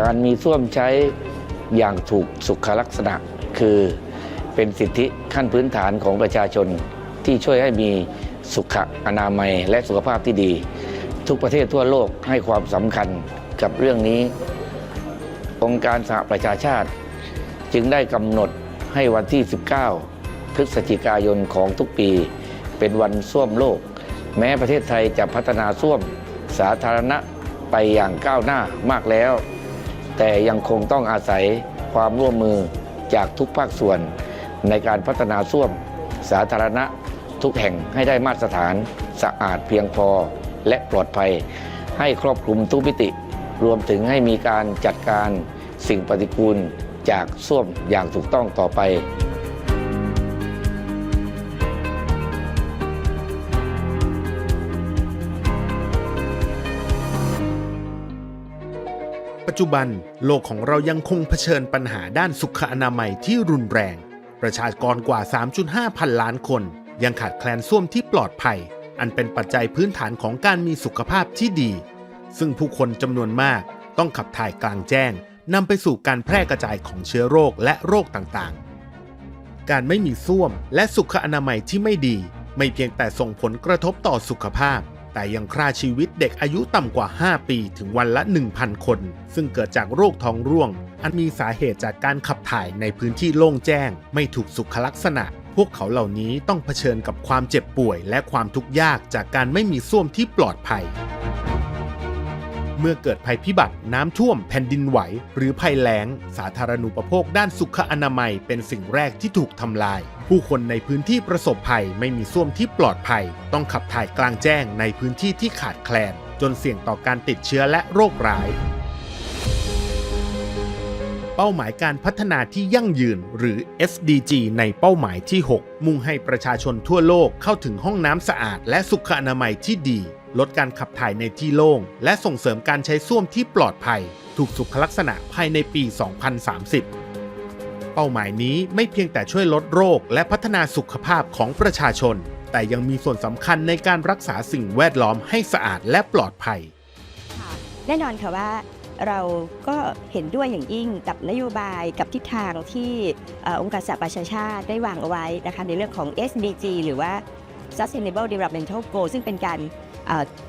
การมีส้วมใช้อย่างถูกสุขลักษณะ คือเป็นสิทธิขั้นพื้นฐานของประชาชนที่ช่วยให้มีสุขอนามัยและสุขภาพที่ดี ทุกประเทศทั่วโลกให้ความสำคัญกับเรื่องนี้ องค์การสหประชาชาติ จึงได้กำหนดให้วันที่ 19 พฤศจิกายนของทุกปี เป็นวันส้วมโลก แม้ประเทศไทยจะพัฒนาส้วมสาธารณะไปอย่างก้าวหน้ามากแล้ว แต่ยังคงต้องอาศัยความร่วมมือจากทุกภาคส่วน ในการพัฒนาส้วมสาธารณะทุกแห่งให้ได้มาตรฐานสะอาดเพียงพอและปลอดภัย ให้ครอบคลุมทุกมิติ รวมถึงให้มีการจัดการสิ่งปฏิกูลจากส้วมอย่างถูกต้องต่อไป ปัจจุบันโลกของเรายังคงเผชิญปัญหาด้านสุขอนามัยที่รุนแรง ประชากรกว่า 3.5 พันล้านคน ยังขาดแคลนส้วมที่ปลอดภัย อันเป็นปัจจัยพื้นฐานของการมีสุขภาพที่ดี ซึ่งผู้คนจำนวนมากต้องขับถ่ายกลางแจ้งนำไปสู่การแพร่กระจายของเชื้อโรคและโรคต่างๆ การไม่มีส้วมและสุขอนามัยที่ไม่ดี ไม่เพียงแต่ส่งผลกระทบต่อสุขภาพ แต่ยังฆ่าชีวิตเด็กอายุต่ำกว่า 5 ปีถึงวันละ 1,000 คน ซึ่งเกิดจากโรคท้องร่วง อันมีสาเหตุจากการขับถ่ายในพื้นที่โล่งแจ้ง ไม่ถูกสุขลักษณะ พวกเขาเหล่านี้ต้องเผชิญกับความเจ็บป่วย และความทุกข์ยากจากการไม่มีส้วมที่ปลอดภัย เมื่อเกิดภัยพิบัติน้ำท่วมแผ่นดินไหว หรือภัยแล้ง สาธารณูปโภคด้านสุขอนามัย เป็นสิ่งแรกที่ถูกทำลาย ผู้คนในพื้นที่ประสบภัยไม่มีส้วมที่ปลอดภัย ต้องขับถ่ายกลางแจ้งในพื้นที่ที่ขาดแคลน จนเสี่ยงต่อการติดเชื้อและโรคร้ายเป้าหมายการพัฒนาที่ยั่งยืนหรือ SDG ในเป้าหมายที่ 6 มุ่งให้ประชาชนทั่วโลกเข้าถึงห้องน้ำสะอาดและสุขอนามัยที่ดี ลดการขับถ่ายในที่โล่ง และส่งเสริมการใช้ส้วมที่ปลอดภัย ถูกสุขลักษณะภายในปี 2030 เป้าหมายนี้ไม่เพียงแต่ช่วยลดโรคและพัฒนาสุขภาพของประชาชน แต่ยังมีส่วนสำคัญในการรักษาสิ่งแวดล้อมให้สะอาดและปลอดภัย แน่นอนค่ะว่าเราก็เห็นด้วยอย่างยิ่งกับนโยบายกับทิศทางที่อองค์การสหประชาชาติได้วางเอาไว้นะคะในเรื่องของ SDG หรือว่า Sustainable Development Goal ซึ่งเป็นการ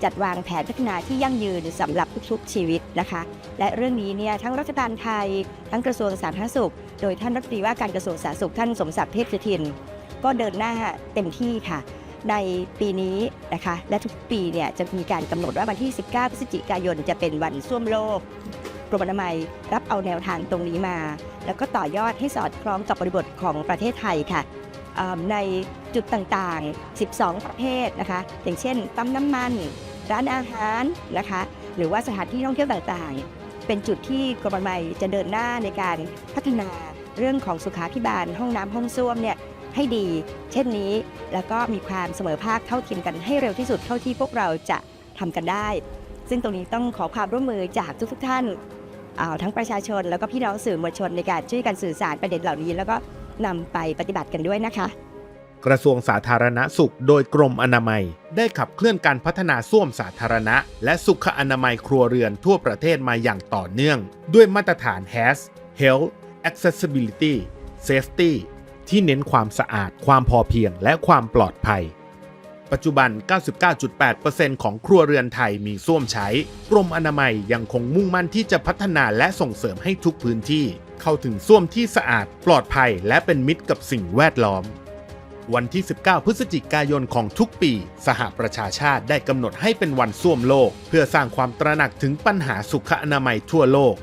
จัดวางแผนพัฒนาที่ยั่งยืนสำหรับทุกๆ ชีวิตนะคะ และเรื่องนี้เนี่ยทั้งรัฐบาลไทย ทั้งกระทรวงสาธารณสุข โดยท่านรัฐมนตรีว่าการกระทรวงสาธารณสุขท่านสมศักดิ์เทพสุทิน ก็เดินหน้าเต็มที่ค่ะ ในปีนี้นะคะและทุกปีเนี่ยจะมีการกำหนดว่าวันที่ 19 พฤศจิกายนจะเป็นวันส้วมโลกกรมอนามัยรับเอาแนวทางตรงนี้มา แล้วก็ต่อยอดให้สอดคล้องกับบริบทของประเทศไทยค่ะ ในจุดต่างๆ 12 ประเภทนะคะ อย่างเช่นปั๊มน้ำมัน ร้านอาหารนะคะ หรือว่าสถานที่ท่องเที่ยวต่างๆ เป็นจุดที่กรมอนามัยจะเดินหน้าในการพัฒนาเรื่องของสุขาพิบาล ห้องน้ำห้องส้วมเนี่ยให้ดี เช่นนี้แล้วก็มีความเสมอภาคเท่าเทียมกันให้เร็วที่สุดเท่าที่พวกเราจะทำกันได้ ซึ่งตรงนี้ต้องขอความร่วมมือจากทุกๆท่านาทั้งประชาชน แล้วก็พี่น้องสื่อมวลชนในการช่วยกันสื่อสารประเด็นเหล่านี้ แล้วก็ นำไปปฏิบัติกันด้วยนะคะ กระทรวงสาธารณสุข โดยกรมอนามัย ได้ขับเคลื่อนการพัฒนาส้วมสาธารณะ และสุขอนามัยครัวเรือนทั่วประเทศมาอย่างต่อเนื่อง ด้วยมาตรฐาน HAS Health Accessibility Safety ที่เน้นความสะอาด ความพอเพียง และความปลอดภัย ปัจจุบัน 99.8%ของครัวเรือนไทยมีส้วมใช้ กรมอนามัยยังคงมุ่งมั่นที่จะพัฒนาและส่งเสริมให้ทุกพื้นที่ เข้าถึงส้วมที่สะอาดปลอดภัย และเป็นมิตรกับสิ่งแวดล้อม วันที่ 19 พฤศจิกายนของทุกปี สหประชาชาติได้กำหนดให้เป็นวันส้วมโลก เพื่อสร้างความตระหนักถึงปัญหาสุขอนามัยทั่วโลก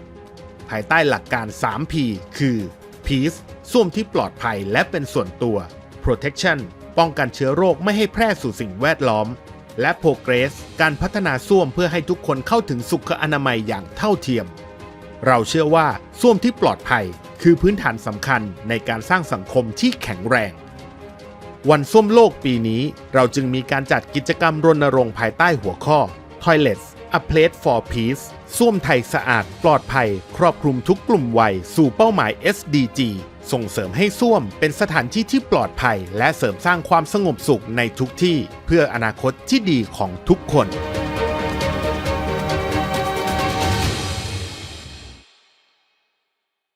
ภายใต้หลักการ 3P คือ Peace ส้วมที่ปลอดภัยและเป็นส่วนตัว Protection ป้องกันเชื้อโรคไม่ให้แพร่สู่สิ่งแวดล้อม และ Progress การพัฒนาส้วมเพื่อให้ทุกคนเข้าถึงสุขอนามัยอย่างเท่าเทียม เราเชื่อว่าส้วมที่ปลอดภัยคือพื้นฐานสำคัญในการสร้างสังคมที่แข็งแรง วันส้วมโลกปีนี้ เราจึงมีการจัดกิจกรรมรณรงค์ภายใต้หัวข้อ Toilets a place for peace ส้วมไทยสะอาดปลอดภัย ครอบคลุมทุกกลุ่มวัยสู่เป้าหมาย SDG ส่งเสริมให้ส้วมเป็นสถานที่ที่ปลอดภัย และเสริมสร้างความสงบสุขในทุกที่ เพื่ออนาคตที่ดีของทุกคน